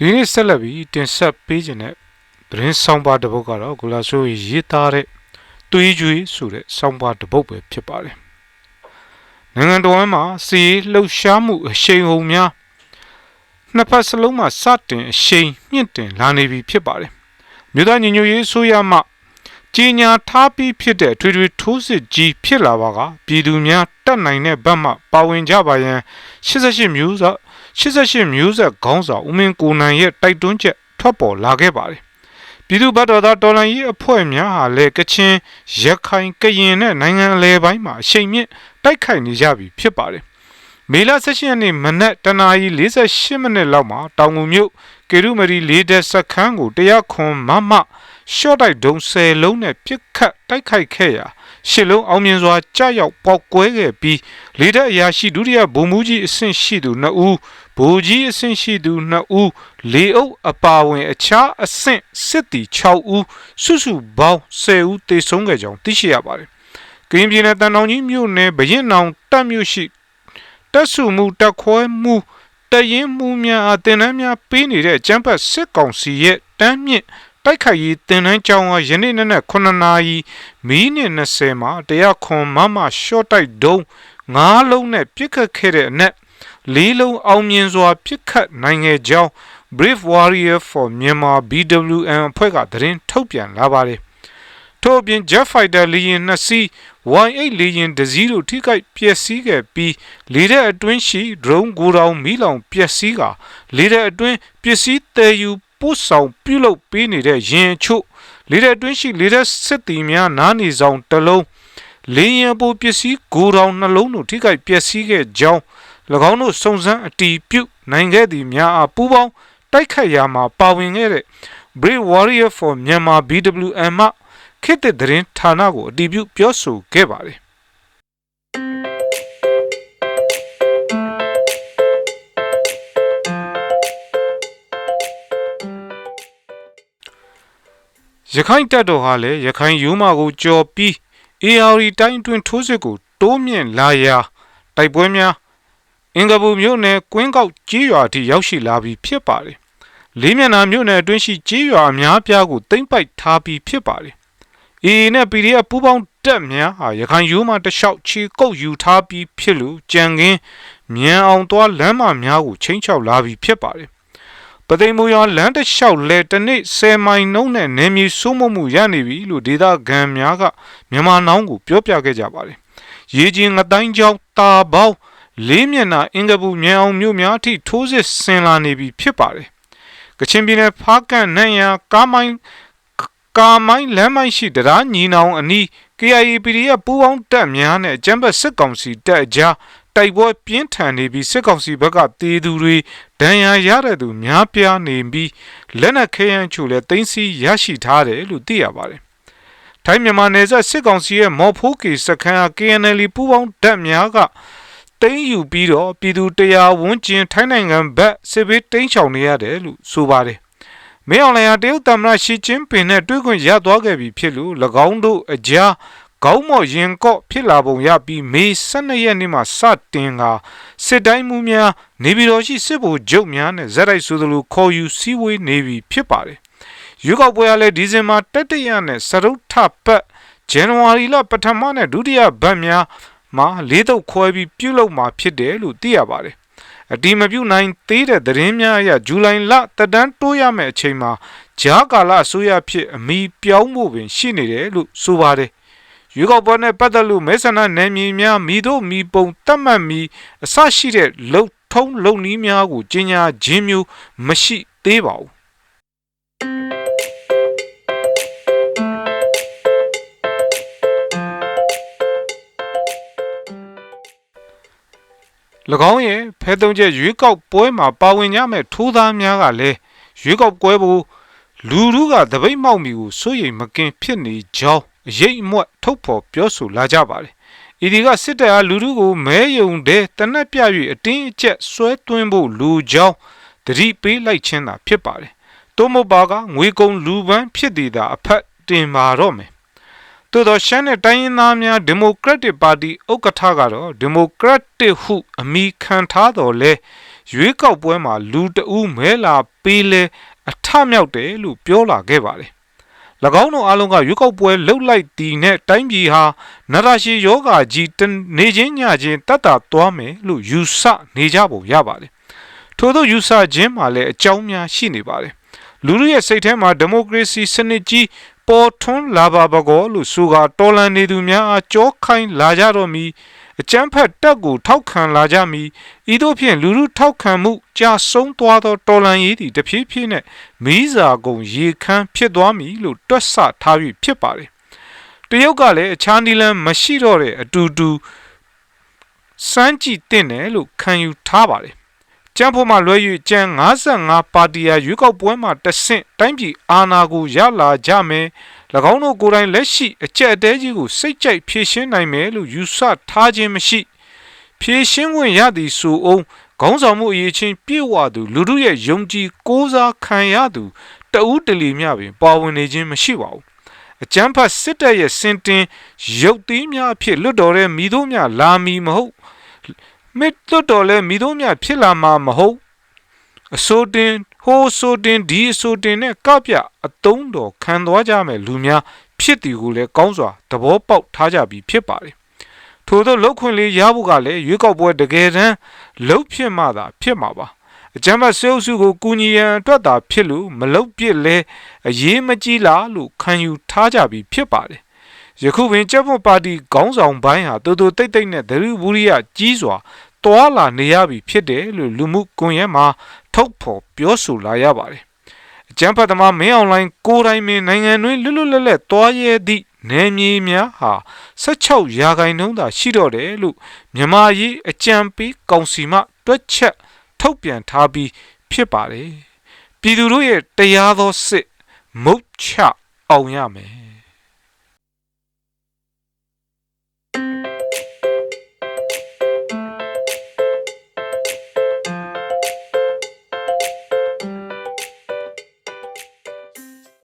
ဒီနေ့ဆက်လက်ပြီးတင်ဆက်ပေးခြင်းတဲ့သတင်းဆောင်ပါတစ်ပုဒ်ကတော့ဂူလာဆိုရေးသားတဲ့သွေးကြွေးဆိုတဲ့ဆောင်ပါတစ်ပုဒ်ပဲဖြစ်ပါတယ်နိုင်ငံတော်မှာစီလှုပ်ရှားမှုအရှိန်ဟုန်များနှစ်ဖက်စလုံးမှာစတင်အရှိန်မြင့်တင်လာနေပြီဖြစ်ပါတယ်မြို့သားညီညွတ်ရေးဆိုရမှကြီးညာထားပြီးဖြစ်တဲ့ထွေထွေထိုးစစ်ကြီးဖြစ်လာပါကပြည်သူများတက်နိုင်တဲ့ဘက်မှပါဝင်ကြပါရန်88မျိုးစား 88မျိုးဆက်ခေါင်းဆောင်ဦးမင်းကိုနိုင်ရဲ့တိုက်တွန်းချက်ထွက်ပေါ်လာခဲ့ပါတယ်ပြည်သူ့ဘက်တော်သားတော်လှန်ရေးအဖွဲ့များဟာလည်းကချင်ရခိုင်ကရင်နဲ့နိုင်ငံအလဲပိုင်းမှာအရှိန်မြင့်တိုက်ခိုက်နေကြပြီဖြစ်ပါတယ်မေလ16ရက်နေ့မနက်တနာရီ48မိနစ်လောက်မှာတောင်ငူမြို့ကေရုမရီလေးတဲ့စခန်းကိုတရားခွန်မမရှော့တိုက်ဒုံ10လုံးနဲ့ပြစ်ခတ်တိုက်ခိုက်ခဲ့ရာရှစ်လုံးအောင်မြင်စွာကြားရောက်ပေါက်ကွဲခဲ့ပြီးလေတပ်အရာရှိဒုတိယဗိုလ်မှူးကြီးအဆင့်ရှိသူ2ဦး ဗိုလ်ကြီးအဆင့်ရှိသူ2ဦးလေအုပ်အပါဝင် အခြားအဆင့်စစ်တီ6ဦးစုစုပေါင်း10ဦးသေဆုံးခဲ့ကြောင်းသိရှိရပါတယ်။ကရင်ပြည်နယ်တန်တောင်ကြီးမြို့နယ်ဗရင်နောင်တပ်မြို့ရှိတပ်စုမှုတပ်ခွဲမှုတရင်မှုများအတင်နှမ်းများပေးနေတဲ့ကျမ်းပတ်စစ်ကောင်စီရဲ့တမ်းမြင့်တိုက်ခိုက်ရေးတင်နှန်းကြောင်းကယနေ့နေ့နဲ့9နာရီမီးနစ်20မှာတရားခွန်မမရှော့တိုက်ဒုံ9လုံးနဲ့ပြစ်ခတ်ခဲ့တဲ့အနက် ၄လုံးအောင်မြင်စွာပြစ်ခတ်နိုင်ခဲ့ကြောင်း Brave Warrior for Myanmar BWN အဖွဲ့ကသတင်းထုတ်ပြန်လာပါတယ်ထို့အပြင် Jet Fighter လေယာဉ်2စီး Y8 လေယာဉ်တစ်စီးတို့ထိခိုက်ပျက်စီးခဲ့ပြီးလေတဲ့အတွင်းရှိ drone ကိုတောင်မီးလောင်ပျက်စီးကလေတဲ့အတွင်းပစ္စည်းတည်ယူပို့ဆောင်ပြုလုပ်ပေးနေတဲ့ရင်ချို့လေတဲ့အတွင်းရှိလေတဲ့စစ်တီများနားနေဆောင်တစ်လုံးလေရင်ပိုပစ္စည်းကိုတောင်နှလုံးတို့ထိခိုက်ပျက်စီးခဲ့ကြောင်း၎ င်းတို့စုံစမ်းအတီးပြုနိုင်ခဲ့သည်များအားပူးပေါင်းတိုက်ခိုက်ရာမှာပါဝင်ခဲ့တဲ့ Brave Warrior for Myanmar BWM မှခေတ်သစ်သတင်းဌာနကိုအတည်ပြုပြောဆိုခဲ့ပါတယ်ရခိုင်တပ်တော်ဟာလည်းရခိုင်ယူမာကိုကြော်ပြီး AR တိုင်းအတွင်းထိုးစစ်ကိုတိုးမြင့်လာရာတိုက်ပွဲများ အင်္ဂဘူမြို့နယ်ကွင်းကောက်ကြီးရွာထိရောက်ရှိလာပြီးဖြစ်ပါတယ်။လေးမျက်နှာမြို့နယ်အတွင်းရှိကြီးရွာအများပြားကိုတိမ့်ပိုက်ထားပြီးဖြစ်ပါတယ်။ AA နဲ့ PDF ပူးပေါင်းတပ်များဟာရခိုင်ရိုးမှတလျှောက်ချီကုတ်ယူထားပြီးဖြစ်လို့ကြံကင်းမြန်အောင်သွားလမ်းမများကိုချိန်ချောက်လာပြီးဖြစ်ပါတယ်ပသိမ်မူရွာလမ်းတစ်လျှောက်လဲတစ်နေ့10မိုင်နှုန်းနဲ့နေမြေစိုးမိုးမှုရနေပြီလို့ဒေသခံများကမြန်မာနောင်းကိုပြောပြခဲ့ကြပါတယ်။ရေကြီးငတိုင်းကျောင်းတာပေါင်း လေးမျက်နှာအင်္ဂပူမြန်အောင်မြို့များအထိထိုးစစ်ဆင်လာနေပြီဖြစ်ပါတယ်။ကချင်ပြည်နယ်ဖားကန့်နိုင်ရကားမိုင်းကာမိုင်းလမ်းမိုင်းရှိတရားညီနောင်အနီး KIAPD ရဲ့ပူးပေါင်းတပ်များနဲ့ကျမ်းပတ်စစ်ကောင်စီတပ်အကြားတိုက်ပွဲပြင်းထန်နေပြီးစစ်ကောင်စီဘက်ကတေးသူတွေဒဏ်ရာရတဲ့သူများပြားနေပြီးလက်နက်ခဲယမ်းချို့လည်းတင်းစီရရှိထားတယ်လို့သိရပါတယ်။ထိုင်းမြန်မာနယ်စပ်စစ်ကောင်စီရဲ့မော်ဖိုးကီစခန်း KNL ပူးပေါင်းတပ်များက တိမ့်ယူပြီးတော့ပြည်သူတရားဝန်းကျင်ထိုင်းနိုင်ငံဘက်စစ်ဘေးတိမ်းချောင်နေရတယ်လို့ဆိုပါတယ်။မင်းအောင်လှိုင်ဟာတရုတ်သမ္မတရှီကျင်းပင်နဲ့တွေ့ခွင့်ရသွားခဲ့ပြီဖြစ်လို့၎င်းတို့အကြားခေါင်းမော်ရင်ကော့ဖြစ်လာပုံရပြီးမေ12ရက်နေ့မှာစတင်ကစစ်တိုင်းမှုများနေပြည်တော်ရှိစစ်ဗိုလ်ချုပ်များနဲ့ဇက်တိုက်ဆိုသလိုခေါ်ယူစည်းဝေးနေပြီဖြစ်ပါတယ်။ရွေးကောက်ပွဲကလည်းဒီဇင်ဘာတတိယနဲ့စရုပ်ထပတ်ဇန်နဝါရီလပထမနဲ့ဒုတိယပတ်များ မှာလေးတုပ်ခွဲပြီးပြုလုပ်မှာဖြစ်တယ်လို့သိရပါတယ်။အတီမပြုနိုင်သေးတဲ့သတင်းများအရဇူလိုင်လတက်တန်းတိုးရမယ့်အချိန်မှာဂျားကာလအစိုးရဖြစ်အမိပြောင်းဖို့ပင်ရှိနေတယ်လို့ဆိုပါတယ်ရွေးကောက်ပွဲနဲ့ပတ်သက်လို့မဲဆန္ဒနယ်မြေများမိတို့မိပုံတတ်မှတ်မိအစရှိတဲ့လုံထုံးလုံနည်းများကိုကြီးညာခြင်းမျိုးမရှိသေးပါဘူး၎ င်းရဲ့ဖဲသုံးချက်ရွေးကောက်ပွဲမှာပါဝင်ကြမဲ့ထိုးသားများကလည်းရွေးကောက်ပွဲကိုလူလူကတပိတ်မောက်မီကိုစိုးရိမ်မကင်ဖြစ်နေကြောင်းအရေးအမွတ်ထုတ်ဖော်ပြောဆိုလာကြပါတယ်။ဤဒီကစစ်တပ်အားလူထုကိုမဲယုံတဲ့တနက်ပြ၍အတင်းအကျပ်ဆွဲသွင်းဖို့လူကြောင်းတတိပေးလိုက်ခြင်းသာဖြစ်ပါတယ်။တိုးမပါကငွေကုန်လူပန်းဖြစ်တည်တာအဖက်တင်ပါတော့မယ်။ သို့သောရှမ်းနဲ့တိုင်းရင်းသားများဒီမိုကရက်တစ်ပါတီဥက္ကဋ္ဌကတော့ဒီမိုကရက်တစ်ဟုအမိခံထားတော်လဲရွေးကောက်ပွဲမှာလူတအူးမဲလာပေးလဲအထမြောက်တယ်လို့ပြောလာခဲ့ပါတယ်၎င်းတို့အားလုံးကရွေးကောက်ပွဲလှုပ်လိုက်တီနဲ့တိုင်းပြည်ဟာနရရှိယောဂါကြီးတနေချင်းညချင်းတတ်တာသွားမယ်လို့ယူဆနေကြပုံရပါတယ်ထို့သောယူဆခြင်းမှာလည်းအကြောင်းများရှိနေပါတယ်လူလူရဲ့စိတ်ထဲမှာဒီမိုကရေစီစနစ်ကြီး ပေါ်ထွန်းလာပါပကောလို့ဆိုကတော်လန်နေသူများအားကြောခိုင်းလာကြတော့မီအကျန်းဖက်တက်ကိုထောက်ခံလာကြမီဤသို့ဖြင့်လူလူထောက်ခံမှုကြာဆုံးသွားသောတော်လန်ရေးသည်တဖြည်းဖြည်းနဲ့မီးစာကုံရေခမ်းဖြစ်သွားမည်လို့တွက်ဆထားပြီးဖြစ်ပါတယ်တရုတ်ကလည်းအခြားနီလန်မရှိတော့တဲ့အတူတူစမ်းကြည့်တဲ့တယ်လို့ခံယူထားပါတယ် ကျန်းဖို့မှလွဲ၍ကျန်း55ပါတီယာရွေးကောက်ပွဲမှာတဆင့်တိုင်းပြည်အာဏာကိုရလာကြမယ်၎င်းတို့ကိုယ်တိုင်လက်ရှိအကြက်အတဲကြီးကိုစိတ်ကြိုက်ဖြည့်ရှင်းနိုင်မယ်လို့ယူဆထားခြင်းမရှိဖြည့်ရှင်းဝင်ရသည်ဆိုအောင်ခေါင်းဆောင်မှုအရေးချင်းပြေဝသူလူတို့ရဲ့ယုံကြည်ကိုးစားခံရသူတဦးတလီမြပင်ပါဝင်နေခြင်းမရှိပါဘူးအကျန်းဖတ်စစ်တပ်ရဲ့စင်တင်ရုပ်သီးများအဖြစ်လွတ်တော်တဲ့မိတို့များလာမီမဟုတ် မစ်လွတ်တော်လဲမိတို့များဖြစ်လာမှာမဟုတ်အစိုးတင်ဟိုးဆိုတင်ဒီအစိုးတင်နဲ့ကပြအတုံးတော်ခံသွားကြမယ်လူများဖြစ်သည်ကိုလည်းကောင်းစွာသဘောပေါက်ထားကြပြီးဖြစ်ပါတယ်ထို့သောလောက်ခွင့်လေးရဖို့ကလည်းရွေးကောက်ပွဲတကယ်တမ်းလှုပ်ဖြစ်မှသာဖြစ်မှာပါအကြမ်းဖက်ဆေးအုပ်စုကိုကူညီရန်အတွက်သာဖြစ်လို့မလုတ်ပြစ်လဲအရေးမကြီးလားလို့ခံယူထားကြပြီးဖြစ်ပါတယ်ယခုပင်ကျပ်မပါတီခေါင်းဆောင်ပိုင်းဟာတူတူတိတ်တိတ်နဲ့ဒရုဘူးရိယကြီးစွာ တွာလာနေရပြီဖြစ်တယ်လို့လူမှုကွန်ရက်မှာထုတ်ဖော်ပြောဆိုလာရပါတယ်အကြမ်းဖက်သမားမင်းအွန်လိုင်းကိုယ်တိုင်ပင်နိုင်ငံတွင်းလွတ်လွတ်လပ်လပ်တွားရဲသည့်နယ်မြေများဟာ16ရာခိုင်နှုန်းသာရှိတော့တယ်လို့မြန်မာရေးအကြံပေးကောင်စီမှတွက်ချက်ထုတ်ပြန်ထားပြီးဖြစ်ပါတယ်ပြည်သူတို့ရဲ့တရားသောစစ်မုတ်ချအောင်ရမယ်